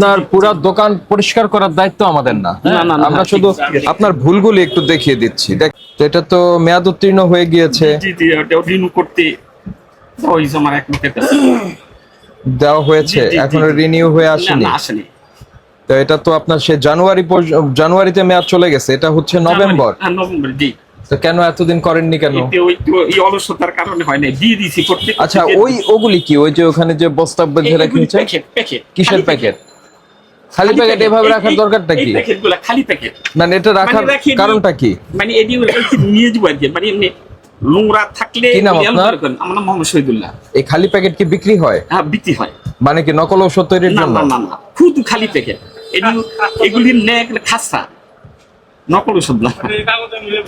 আপনার পুরো দোকান পরিষ্কার করার দায়িত্ব আমাদের না। আমরা শুধু আপনার ভুলগুলি একটু দেখিয়ে দিচ্ছি। দেখ এটা তো মেয়াদ উত্তীর্ণ হয়ে গিয়েছে। দেওয়া হয়েছে এখনও। রিনিউ হয়ে আসেনি। তো এটা তো আপনার সে জানুয়ারি জানুয়ারিতে মেয়াদ চলে গেছে এটা হচ্ছে নভেম্বর। হ্যাঁ জি। তো কেন এতদিন করেননি কেন? এই অলসতার কারণে হয় না দিয়ে দিছি আচ্ছা ওই ওগুলি কি? ওই যে ওখানে যে বস্তা বেঁধে প্যাকেট কিসের প্যাকেট খালি প্যাকেট এভাবে রাখার দরকারটা কি? প্যাকেটগুলো খালি প্যাকেট মানে এটা রাখার মানে দিই। কারণটা কি? মানে ওইটি নিয়ে যাব আর কি। মানে এমনি নোংরা থাকলে কি নাম আপনার? আমার নাম মোহাম্মদ শহীদুল্লাহ। এই খালি প্যাকেট কি বিক্রি হয়? হ্যাঁ বিক্রি হয়। মানে কি নকল ঔষধ তৈরির জন্য? না না না। শুধু খালি প্যাকেট এটি এগুলি নেয় খাসা। নকল ওষুধ না।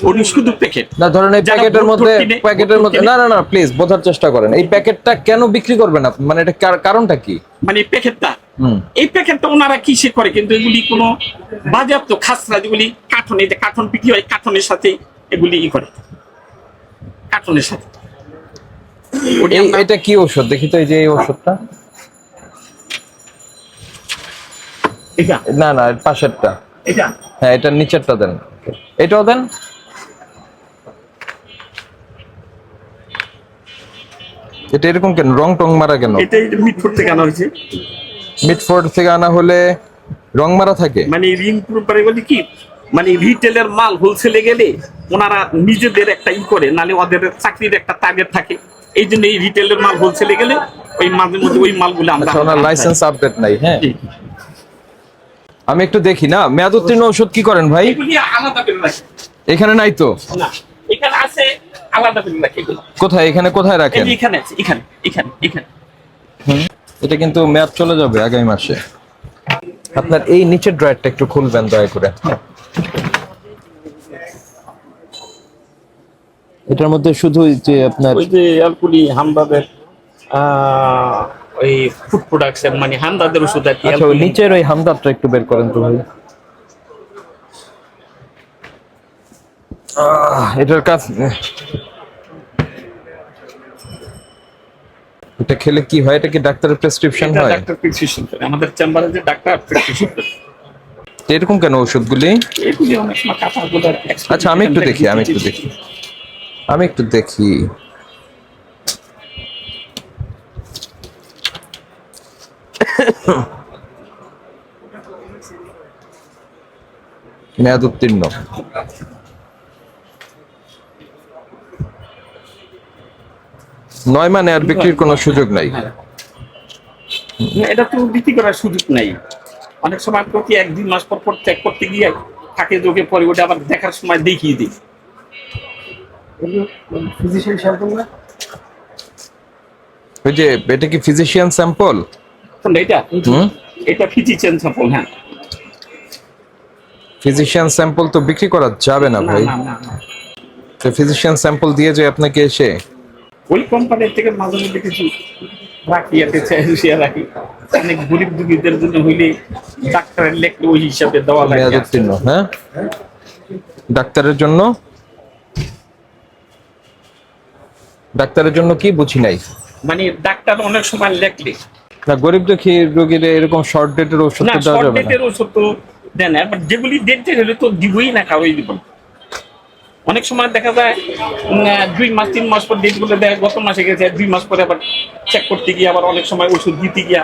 ওটি শুধু প্যাকেট না ধরেন এই প্যাকেটের মধ্যে প্যাকেটের মধ্যে না না না প্লিজ বোঝার চেষ্টা করেন। এই প্যাকেটটা কেন বিক্রি করবেন আপনি? মানে এটা কার- কারণটা কি? মানে প্যাকেটটা এই প্যাকেটটা ওনারা কিসে করে? কিন্তু এগুলি কোনো বাজেয়াপ্ত খাসরা যেগুলি এই যে কার্টন বিক্রি হয় কার্টনের সাথে এগুলি ই করে। কার্টনের সাথে। এটা কি ওষুধ দেখি তো এই যে এই ওষুধটা না না পাশেরটা। এটা? হ্যাঁ এটার নিচেরটা দেন। এটাও দেন? এটা এরকম কেন? রং টং মারা কেন? এটা মিটফুট থেকে আনা হয়েছে। মিটফোর্ড থেকে আনা হলে রং মারা থাকে? মানে ঋণ পরে বলি কি মানে রিটেলের মাল হোলসেলে গেলে ওনারা নিজেদের একটা ই করে নালে ওদের চাকরির একটা টার্গেট থাকে। এই জন্য এই রিটেলের মাল হোলসেলে গেলে ওই মাঝে মধ্যে ওই মালগুলো আমরা আচ্ছা ওনার লাইসেন্স আপডেট নাই হ্যাঁ? আমি একটু দেখি না মেয়াদ উত্তীর্ণ ওষুধ কি করেন ভাই? এখানে নাই তো? না এখানে আছে আলাদা করে রাখি কোথায় এখানে কোথায় রাখেন? এখানে আছে এখানে এখানে এখানে। এটা কিন্তু মেয়াদ চলে যাবে আগামী মাসে। আপনার এই নিচের ড্রয়ারটা একটু খুলবেন দয়া করে। এটার মধ্যে শুধু যে আপনার ওই যে হামদাদের আহ, ওই ফুড প্রোডাকশন মানে হামদাদের ওষুধ আর কি আচ্ছা নিচের ওই হামদারটা একটু বের করেন তো ভাই। এটার কাজ এটা খেলে কি হয়? এটা কি ডাক্তারের প্রেসক্রিপশন হয়? ডাক্তার প্রেসক্রিপশন করে। আমাদের চেম্বারে যে ডাক্তার প্রেসক্রিপশন করে। এরকম কেন ওষুধগুলি? এগুলি অনেক সময় আর আচ্ছা আমি একটু দেখি আমি একটু দেখি। আমি একটু দেখি। মেয়াদ উত্তীর্ণ। নয় মানে আর বিক্রির কোনো সুযোগ নাই। এটা তো বিক্রি করার সুযোগ নাই। অনেক সময় প্রতি এক দুই মাস পর পর চেক করতে গিয়ে থাকে যোগে পরে ওটা আবার দেখার সময় দেখিয়ে দিই। ফিজিশিয়ান স্যাম্পল না? ওই যে এটা কি ফিজিশিয়ান স্যাম্পল এটা হুম? এটা ফিজিশিয়ান সাপোল হ্যাঁ। ফিজিশিয়ান স্যাম্পল তো বিক্রি করা যাবে না ভাই। তো ফিজিশিয়ান স্যাম্পল দিয়ে যে আপনাকে এসে ওই কোম্পানির থেকে মাঝে মধ্যে কিছু রাখি আছে শেয়ার রাখি। অনেক গরিব দুঃখীদের জন্য হইলে ডাক্তারের লেখলে ওই হিসাবে দেওয়া লাগে। হ্যাঁ? ডাক্তারের জন্য? ডাক্তারের জন্য কি বুঝি নাই? মানে ডাক্তার অনেক সময় লেখলে। না গরিব দুঃখী রোগীর এরকম শর্ট ডেটের ওষুধ দেওয়া যাবে না। ডেটের ওষুধ তো দেন না বাট যেগুলি ডেট ডেট হলে তো দিবই না কারোই দিব না। অনেক সময় দেখা যায় দুই মাস তিন মাস পর ডেটগুলো দেয় গত মাসে গেছে দুই মাস পরে আবার চেক করতে গিয়ে আবার অনেক সময় ওষুধ দিতে গিয়া।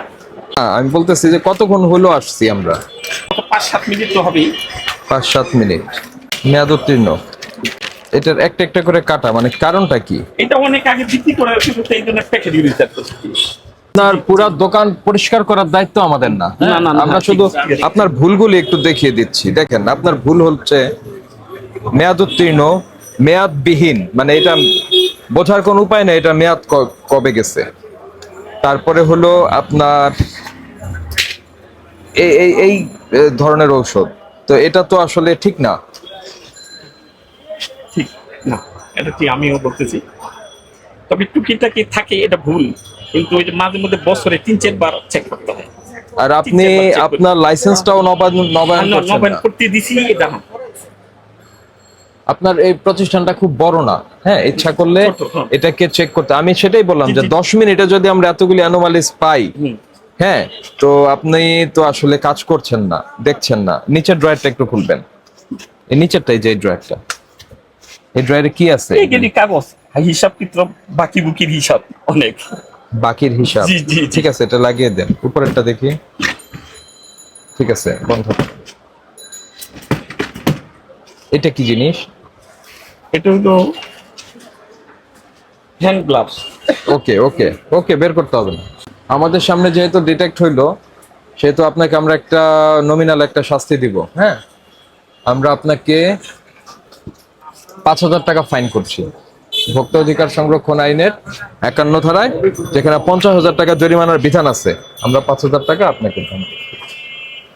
হ্যাঁ, আমি বলতেছি যে কতক্ষণ হলো আসছি আমরা? পাঁচ সাত মিনিট তো হবেই। পাঁচ সাত মিনিট। মেয়াদ উত্তীর্ণ। এটার একটা একটা করে কাটা মানে কারণটা কি? এটা অনেক আগে বিক্রি করে কিন্তু এই জন্য প্যাকেট রিচার্জ করছি আপনার পুরো দোকান পরিষ্কার করার দায়িত্ব আমাদের না? না, না, না, আমরা শুধু আছে। আপনার ভুলগুলি একটু দেখিয়ে দিচ্ছি। দেখেন আপনার ভুল হচ্ছে মেয়াদ উত্তীর্ণ মেয়াদবিহীন মানে এটা বোঝার কোনো উপায় নেই এটা মেয়াদ কবে গেছে। তারপরে হলো আপনার এই এই এই ধরনের ঔষধ। তো এটা তো আসলে ঠিক না। ঠিক না এটা ঠিক আমিও বলতেছি। তবে টুকিটাকি থাকে এটা ভুল। কিন্তু ওই মাঝে মধ্যে বছরে তিন চারবার চেক করতে হয়। আর আপনি আপনার লাইসেন্সটাও নবায়ন নবায়ন করতে দিছি এটা। আপনার এই প্রতিষ্ঠানটা খুব বড় না। হ্যাঁ ইচ্ছা করলে হ্যাঁ। এটাকে চেক করতে। আমি সেটাই বললাম যে। দশ মিনিটে যদি আমরা এতগুলি অ্যানোমালিস পাই হ্যাঁ তো আপনি তো আসলে কাজ করছেন না দেখছেন না। নিচের ড্রয়ারটা একটু খুলবেন। এই নিচেরটাই যে ড্রয়ারটা। এই ড্রয়ারে কি আছে? কাগজ হিসাব চিত্র বাকি বুকির হিসাব অনেক। বাকির হিসাব। ঠিক আছে এটা লাগিয়ে দেন। উপরেরটা দেখি। ঠিক আছে বন্ধ। এটা কি জিনিস? হ্যান্ড গ্লাভস ওকে ওকে ওকে বের করতে হবে না। আমাদের সামনে যেহেতু ডিটেক্ট হইল, সেহেতু আপনাকে আমরা একটা নমিনাল একটা শাস্তি দিব হ্যাঁ? আমরা আপনাকে পাঁচ হাজার টাকা ফাইন করছি। ভোক্তা অধিকার সংরক্ষণ আইনের একান্ন ধারায়, যেখানে পঞ্চাশ হাজার টাকা জরিমানার বিধান আছে, আমরা পাঁচ হাজার টাকা আপনাকে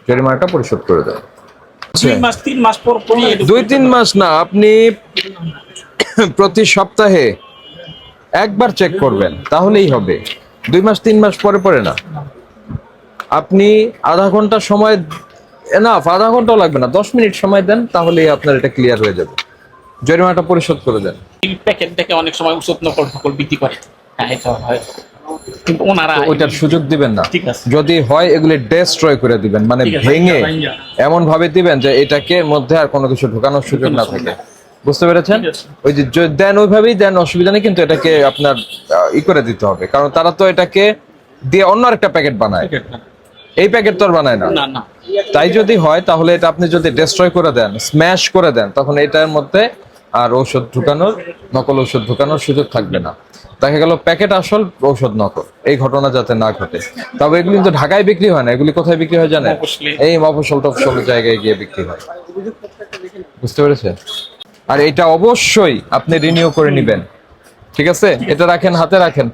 জরিমানাটা পরিশোধ করে দেন দুই তিন মাস এটা দুই তিন মাস না আপনি প্রতি সপ্তাহে একবার চেক করবেন তাহলেই হবে। দুই মাস তিন মাস পরে পরে না। আপনি আধা ঘণ্টা সময় না আধা ঘন্টাও লাগবে না দশ মিনিট সময় দেন তাহলেই আপনার এটা ক্লিয়ার হয়ে যাবে। জরিমানাটা পরিশোধ করে দেন। প্যাকেট অনেক সময় ওষুধ নকল করে। হ্যাঁ এটা হয়। কিন্তু ওনারা ওইটার সুযোগ দিবেন না। যদি হয় এগুলি ডেস্ট্রয় করে দিবেন মানে ভেঙে এমন ভাবে দিবেন যে এটাকে মধ্যে আর কোনো কিছু ঢোকানোর সুযোগ না থাকে। বুঝতে পেরেছেন? ওই যে দেন ওইভাবেই দেন অসুবিধা নেই কিন্তু এটাকে আপনার ই করে দিতে হবে। কারণ তারা তো এটাকে দিয়ে অন্য একটা প্যাকেট বানায়। এই প্যাকেট তো আর বানায় না। তাই যদি হয় তাহলে এটা আপনি যদি ডেস্ট্রয় করে দেন স্ম্যাশ করে দেন তখন এটার মধ্যে আর ঔষধ ঢুকানোর নকল ঔষধ ঢুকানোর সুযোগ থাকবে না। দেখা গেল প্যাকেট আসল ঔষধ নকল এই ঘটনা যাতে না ঘটে। তবে এগুলি কিন্তু ঢাকায় বিক্রি হয় না এগুলি কোথায় বিক্রি হয় জানেন? এই মফসল টফসল জায়গায় গিয়ে বিক্রি হয়। বুঝতে পেরেছেন? আর এটা অবশ্যই আপনি রিনিউ করে নেবেন। ঠিক আছে? এটা রাখেন হাতে রাখেন।